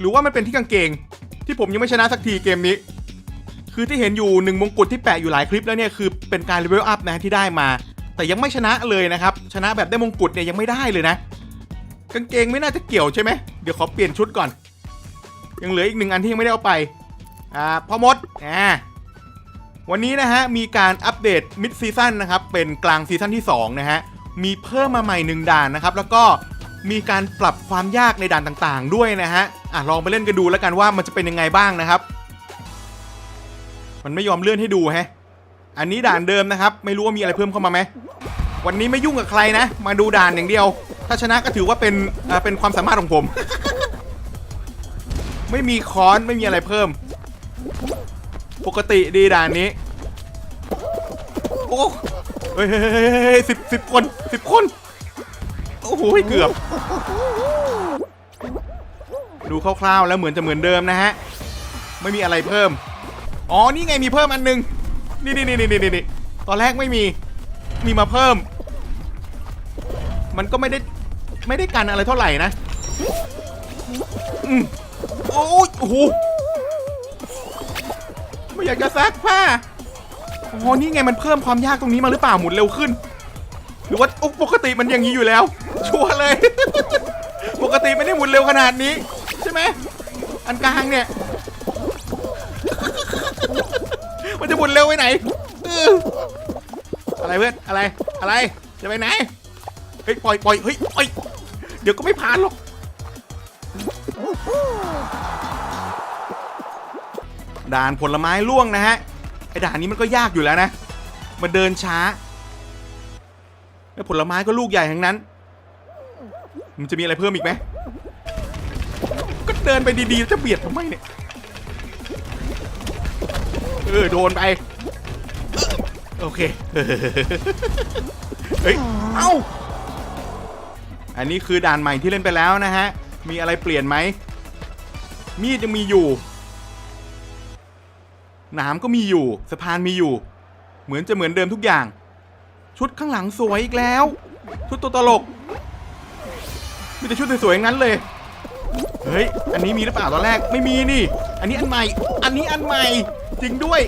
หรือว่ามันเป็นที่กางเกง ที่ผมยังไม่ชนะสักทีเกมนี้ คือที่เห็นอยู่หนึ่งมงกุฎที่แปะอยู่หลายคลิปแล้วเนี่ยคือเป็นการเลเวลอัพนะที่ได้มา แต่ยังไม่ชนะเลยนะครับ ชนะแบบได้มงกุฎเนี่ยยังไม่ได้เลยนะ กางเกงไม่น่าจะเกี่ยวใช่ไหมเดี๋ยวขอเปลี่ยนชุดก่อน ยังเหลืออีกหนึ่งอันที่ยังไม่ได้เอาไปอ่าพ่อมดอ่าวันนี้นะฮะมีการอัปเดตมิดซีซั่นนะครับเป็นกลางซีซั่นที่สองนะฮะมีเพิ่มมาใหม่หนึ่งด่านนะครับแล้วก็ มีการปรับความยากในด่านต่างๆ ด้วยนะฮะอะลองไปเล่นกันดูแล้วกันว่ามันจะเป็นยังไงบ้างนะครับ มันไม่ยอมเลื่อนให้ดูแฮะ อันนี้ด่านเดิมนะครับ ไม่รู้ว่ามีอะไรเพิ่มเข้ามาไหมวันนี้ไม่ยุ่งกับใครนะ มาดูด่านอย่างเดียว ถ้าชนะก็ถือว่าเป็นอ่าเป็นความสามารถของผม ไม่มีค้อนไม่มีอะไรเพิ่ม ปกติดีด่านนี้ โอ้เฮ้ยเฮ้ยเฮ้ยเฮ้ยสิบสิบคนสิบคน อ้โหเกือบ ดูคร่าวๆแล้วเหมือนจะเหมือนเดิมนะฮะ ไม่มีอะไรเพิ่ม อ๋อ นี่ไงมีเพิ่มอันหนึง นี่นี่นี่นี่นี่นี่ตอนแรกไม่มี มีมาเพิ่ม มันก็ไม่ได้ ไม่ได้กันอะไรเท่าไหร่นะอืมโอ้โหไม่อยากจะซักผ้าอ๋อนี่ไงมันเพิ่มความยากตรงนี้มาหรือเปล่าหมุนเร็วขึ้น หรือว่าโอ้ปกติมันอย่างนี้อยู่แล้ว ชัวร์เลย ปกติไม่ได้หมุนเร็วขนาดนี้ ใช่ไหมอันกลางเนี่ย มันจะหมุนเร็วไปไหนอออะไรเพื่อนอะไรอะไรจะไปไหนเฮ้ยปล่อยปล่อยเฮ้ยปล่อยเดี๋ยวก็ไม่ผ่านหรอกด่านผลไม้ล่วงนะฮะไอ้ด่านนี้มันก็ยากอยู่แล้วนะ มันเดินช้า แล้วผลไม้ก็ลูกใหญ่ทั้งนั้น มันจะมีอะไรเพิ่มอีกไหม ก็เดินไปดีๆ จะเบียดทำไมเนี่ย เออ โดนไป โอเค เฮ้ย เอ้า อันนี้คือด่านใหม่ที่เล่นไปแล้วนะฮะ มีอะไรเปลี่ยนไหม มีดยังมีอยู่หนามก็มีอยู่ สะพานมีอยู่ เหมือนจะเหมือนเดิมทุกอย่าง ชุดข้างหลังสวยอีกแล้ว ชุดตัวตลกมีแต่ชุดสวยๆงั้นเลย เฮ้ย อันนี้มีหรือเปล่าตอนแรกไม่มีนี่ อันนี้อันใหม่ อันนี้อันใหม่จริงด้วย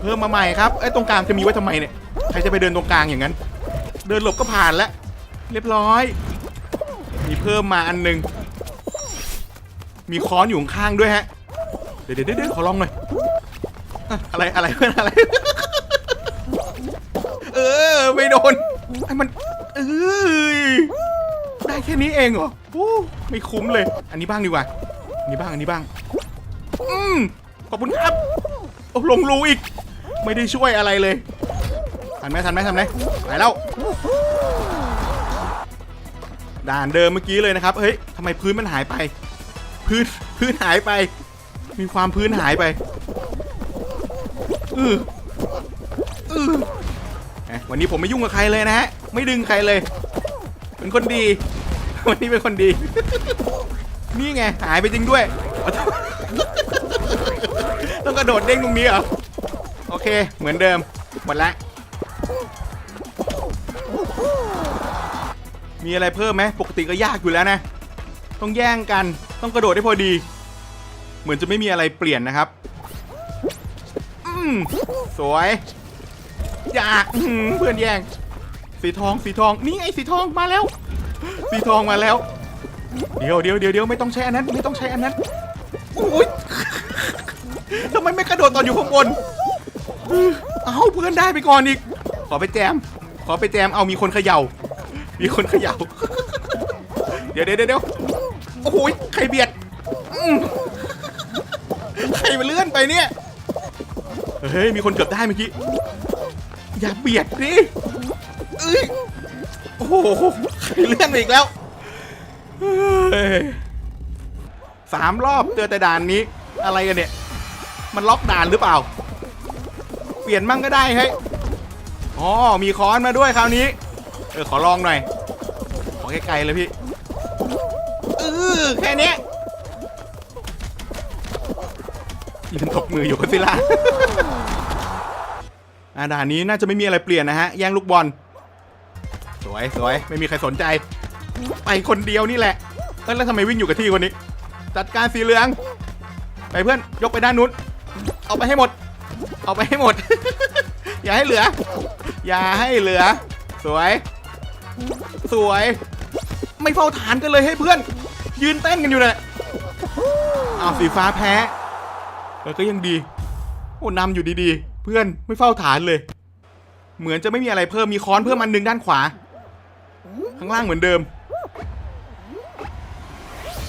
เพิ่มมาใหม่ครับไอ้ตรงกลางจะมีไว้ทำไมเนี่ยใครจะไปเดินตรงกลางอย่างนั้น เดินหลบก็ผ่านแล้ว เรียบร้อย มีเพิ่มมาอันหนึ่งมีค้อนอยู่ข้างๆด้วยฮะ เดี๋ยวเดี๋ยวเดี๋ยวขอลองหน่อย อะไรอะไรเพื่อนอะไร ออไม่โดนไอ้มันเอ้ยได้แค่นี้เองเหรอไม่คุ้มเลย อันนี้บ้างดีกว่าอันนี้บ้างอันนี้บ้างอืมขอบคุณครับโอ้ลงรูอีก ไม่ได้ช่วยอะไรเลยทันไหมทันไหมทันไหมไปแล้วด่านเดิมเมื่อกี้เลยนะครับ เฮ้ยทำไมพื้นมันหายไป พื้น พื้นหายไป มีความพื้นหายไป อืออือ วันนี้ผมไม่ยุ่งกับใครเลยนะฮะ ไม่ดึงใครเลย เป็นคนดี วันนี้เป็นคนดี นี่ไง หายไปจริงด้วย ต้องกระโดดเด้งตรงนี้เหรอ โอเค เหมือนเดิม หมดละ มีอะไรเพิ่มไหม ปกติก็ยากอยู่แล้วนะ ต้องแย่งกัน ต้องกระโดดได้พอดี เหมือนจะไม่มีอะไรเปลี่ยนนะครับ อืม สวย อย่าอื้อหือเพื่อนแย่ง สีทองสีทองนี่ไงสีทองมาแล้ว สีทองมาแล้ว เดี๋ยวเดี๋ยวเดี๋ยวเดี๋ยวไม่ต้องใช้อันนั้นไม่ต้องใช้อันนั้นโอ้ยทำไมไม่กระโดดตอนอยู่ข้างบนอื้อเอ้าเพื่อนได้ไปก่อนอีก ขอไปแจม ขอไปแจมเอามีคนเขย่า มีคนเขย่า เดี๋ยวเดี๋ยวเดี๋ยวโอ้โหใครเบียดอืมใครมาเลื่อนไปเนี่ย เฮ้ยมีคนเกือบได้เมื่อกี้ อย่าเบียดดิเอ้ยโอ้โหใครเลื่อนไปอีกแล้วเฮ้ยสามรอบเจอแต่ด่านนี้ อะไรกันเนี่ย มันล็อกด่านหรือเปล่า เปลี่ยนมั่งก็ได้เฮ้ยอ๋อมีค้อนมาด้วยคราวนี้ เออขอลองหน่อย ขอไกลๆเลยพี่เออแค่นี้ยยืนตบมืออยู่กับซิล่า อ่าด่านนี้น่าจะไม่มีอะไรเปลี่ยนนะฮะ แย่งลูกบอล สวยสวยไม่มีใครสนใจ ไปคนเดียวนี่แหละเอ้ยแล้วทำไมวิ่งอยู่กับที่คนนี้ จัดการสีเหลือง ไปเพื่อนยกไปด้านนู้น เอาไปให้หมด เอาไปให้หมด อย่าให้เหลือ อย่าให้เหลือ สวย สวย ไม่เฝ้าฐานกันเลยให้เพื่อน ยืนเต้นกันอยู่เลยอ้าวสีฟ้าแพ้เออก็ยังดี โอ้นำอยู่ดีๆ เพื่อนไม่เฝ้าฐานเลย เหมือนจะไม่มีอะไรเพิ่มมีค้อนเพิ่มอันหนึ่งด้านขวา ข้างล่างเหมือนเดิม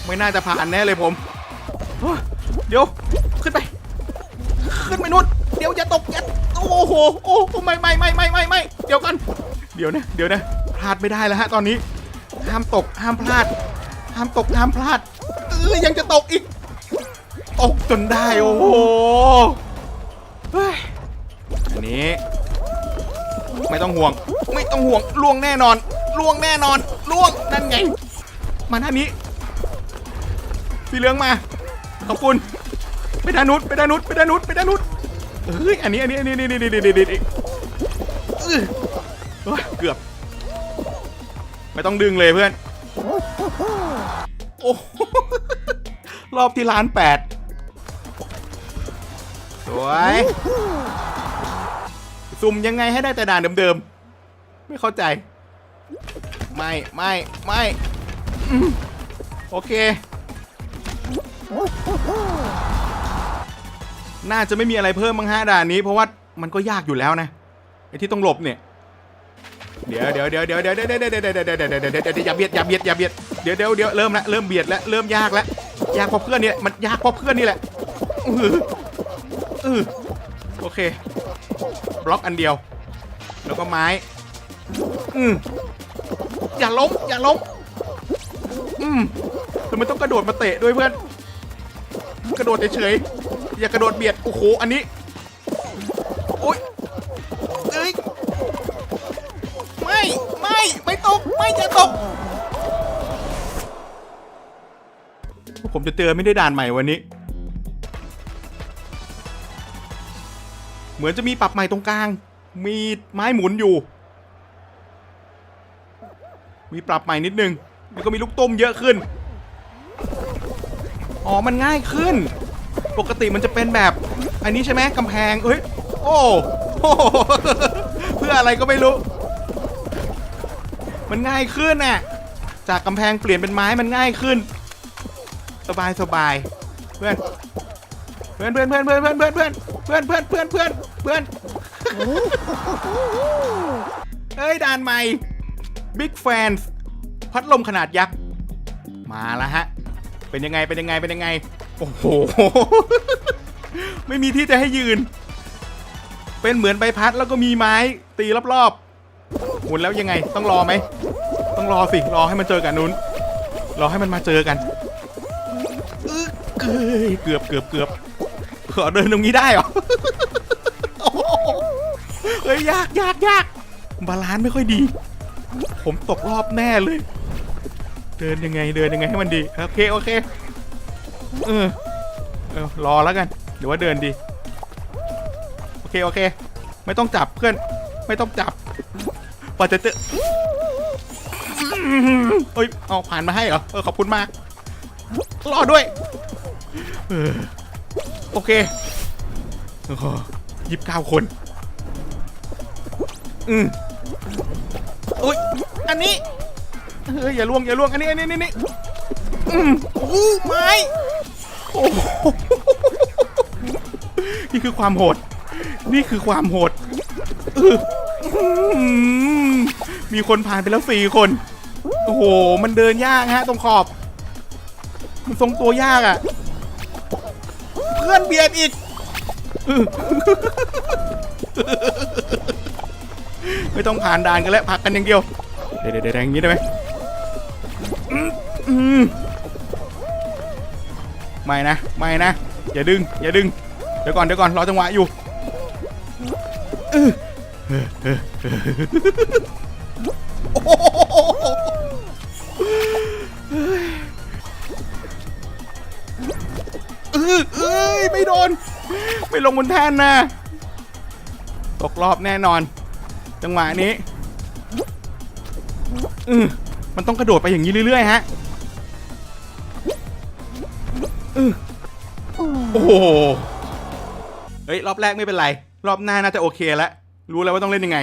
ไม่น่าจะผ่านแน่เลยผมเดี๋ยวขึ้นไป ขึ้นไปนู่นเดี๋ยวอย่าตกอย่าโอ้โหโอ้โหไม่ไม่ไม่ไม่ไม่ไม่เดี๋ยวกันเดี๋ยวนะเดี๋ยวนะพลาดไม่ได้แล้วฮะตอนนี้ ห้ามตกห้ามพลาด ห้ามตกห้ามพลาดเออยังจะตกอีก ตกจนได้โอ้โห นี้ ไม่ต้องห่วง ไม่ต้องห่วงล่วงแน่นอนล่วงแน่นอนล่วงนั่นไง มาด้านนี้สีเหลืองมา ขอบคุณไปด้านนู้นไปด้านนู้นไปด้านนู้นไปด้านนู้นเฮ้ยอันนี้อันนี้อันนี้นี่นี่นี่นี่นี่นี่เกือบ ไม่ต้องดึงเลยเพื่อนโอ้รอบที่ล้านแปดสวย สุ่มยังไงให้ได้แต่ด่านเดิมๆ ไม่เข้าใจ ไม่ไม่ไม่โอเค น่าจะไม่มีอะไรเพิ่มมั้งฮะด่านนี้ เพราะว่ามันก็ยากอยู่แล้วนะไอ้ที่ต้องหลบเนี่ยเดี๋ยวเดี๋ยวเดี๋ยวเดี๋ยวเดี๋ยวเดี๋ยวเดี๋ยวเดี๋ยวเดี๋ยวเดี๋ยวเดี๋ยวเดี๋ยวอย่าเบียดอย่าเบียดอย่าเบียดเดี๋ยวเดี๋ยวเดี๋ยวเริ่มละเริ่มเบียดล้วเริ่มยากล้วยากเพราะเพื่อนนี่มันยากเพราะเพื่อนนี่แหละอืออือโอเค บล็อกอันเดียว แล้วก็ไม้ อืมอย่าล้ม อย่าล้ม อืมทำไมต้องกระโดดมาเตะด้วยเพื่อน กระโดดเฉยๆอย่ากระโดดเบียด โอ้โห อันนี้ โอ๊ยเอ้ย ไม่ ไม่ ไม่ตก ไม่จะตก ผมจะเจอไม่ได้ด่านใหม่วันนี้ เหมือนจะมีปรับใหม่ตรงกลาง มีไม้หมุนอยู่ มีปรับใหม่นิดนึงแล้วก็มีลูกต้มเยอะขึ้น อ๋อ มันง่ายขึ้น ปกติมันจะเป็นแบบ อันนี้ใช่ไหมกำแพงเฮ้ย โอ้โหเพื่ออะไรก็ไม่รู้ มันง่ายขึ้นน่ะ จากกำแพงเปลี่ยนเป็นไม้มันง่ายขึ้น สบายสบายเพื่อน เพื่อนเพื่อนเพื่อนเพื่อนเพื่อนเพื่อนเพื่อนเพื่อนเพื่อนเพื่อนเพื่อนเพื่อนเฮ้ยด่านใหม่ Big Fans พัดลมขนาดยักษ์มาแล้วฮะ เป็นยังไงเป็นยังไงเป็นยังไง โอ้โห ไม่มีที่จะให้ยืน เป็นเหมือนใบพัดแล้วก็มีไม้ตีรอบๆหมุนแล้วยังไงต้องรอไหมต้องรอสิรอให้มันเจอกันนู้นรอให้มันมาเจอกันเอ้ยเกือบเกือบเกือบ ขอเดินตรงนี้ได้เหรอเฮ้ยยากยากยากบาลานซ์ไม่ค่อยดี ผมตกรอบแน่เลย เดินยังไงเดินยังไงให้มันดี โอเคโอเค เออเออรอแล้วกันหรือว่าเดินดี โอเคโอเค ไม่ต้องจับเพื่อน ไม่ต้องจับพอจะเจอเอ้ยเอาผ่านมาให้เหรอเออขอบคุณมากรอด้วย เออ โอเคยี่สิบเก้าคน อืมอุ้ย อันนี้ เฮ้ย อย่าล่วง อย่าล่วง อันนี้ อันนี้นี่นี่อืมอู้ไม้โอ้โหนี่คือความโหด นี่คือความโหดอออืมมีคนผ่านไปแล้วสี่คน โอ้โห มันเดินยากฮะ ตรงขอบ มันทรงตัวยากอะ่ะ พื่อนเบียดอีก ไม่ต้องผ่านด่านกันแล้วผลักกันอย่างเดียวเดี๋ยว เดี๋ยวเดี๋ยวอย่างนี้ได้ไหมไม่นะ ไม่นะ อย่าดึง อย่าดึง เดี๋ยวก่อน เดี๋ยวก่อน รอจังหวะอยู่โอ้ ออเอ้ยไม่โดน ไม่ลงบนแท่นนะ ตกรอบแน่นอน จังหวะนี้อือมันต้องกระโดดไปอย่างนี้เรื่อยๆฮะอือโอ้โห เฮ้ย รอบแรกไม่เป็นไร รอบหน้าน่าจะโอเคแล้ว รู้แล้วว่าต้องเล่นยังไง